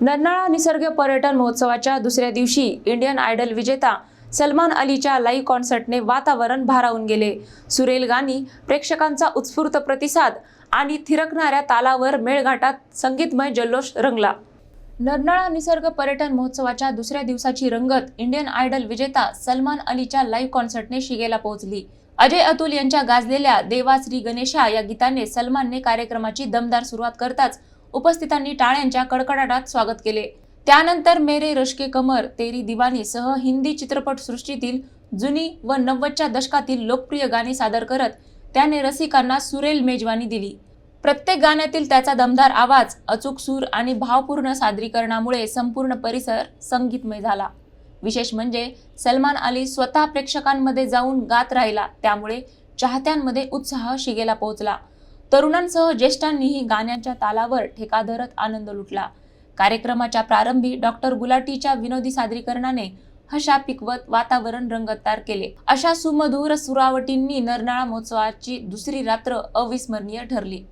नरनाळा निसर्ग पर्यटन महोत्सवाच्या दुसऱ्या दिवशी इंडियन आयडल विजेता सलमान अलीच्या लाईव्ह कॉन्सर्टने वातावरण भारावून गेले. सुरेल गाणी प्रेक्षकांचा उत्स्फूर्त प्रतिसाद आणि थिरकणाऱ्या तालावर मेळघाटात संगीतमय जल्लोष रंगला. नरनाळा निसर्ग पर्यटन महोत्सवाच्या दुसऱ्या दिवसाची रंगत इंडियन आयडल विजेता सलमान अलीच्या लाईव्ह कॉन्सर्टने शिगेला पोहोचली. अजय अतुल यांच्या गाजलेल्या देवा श्री गणेशा या गीताने सलमानने कार्यक्रमाची दमदार सुरुवात करताच उपस्थितांनी टाळ्यांच्या कडकडाटात स्वागत केले. त्यानंतर मेरे रश्के कमर तेरी दिवानी सह हिंदी चित्रपट सृष्टीतील जुनी व नव्वदच्या दशकातील लोकप्रिय गाणी सादर करत त्याने रसिकांना सुरेल मेजवानी दिली. प्रत्येक गाण्यातील त्याचा दमदार आवाज अचूक सूर आणि भावपूर्ण सादरीकरणामुळे संपूर्ण परिसर संगीतमय झाला. विशेष म्हणजे सलमान अली स्वतः प्रेक्षकांमध्ये जाऊन गात राहिला त्यामुळे चाहत्यांमध्ये उत्साह शिगेला पोहोचला. तरुणांसह ज्येष्ठांनीही गाण्याच्या तालावर ठेका धरत आनंद लुटला. कार्यक्रमाच्या प्रारंभी डॉक्टर गुलाटीच्या विनोदी सादरीकरणाने हशा पिकवत वातावरण रंगतदार केले. अशा सुमधुर सुरावटींनी नरनाळा महोत्सवाची दुसरी रात्र अविस्मरणीय ठरली.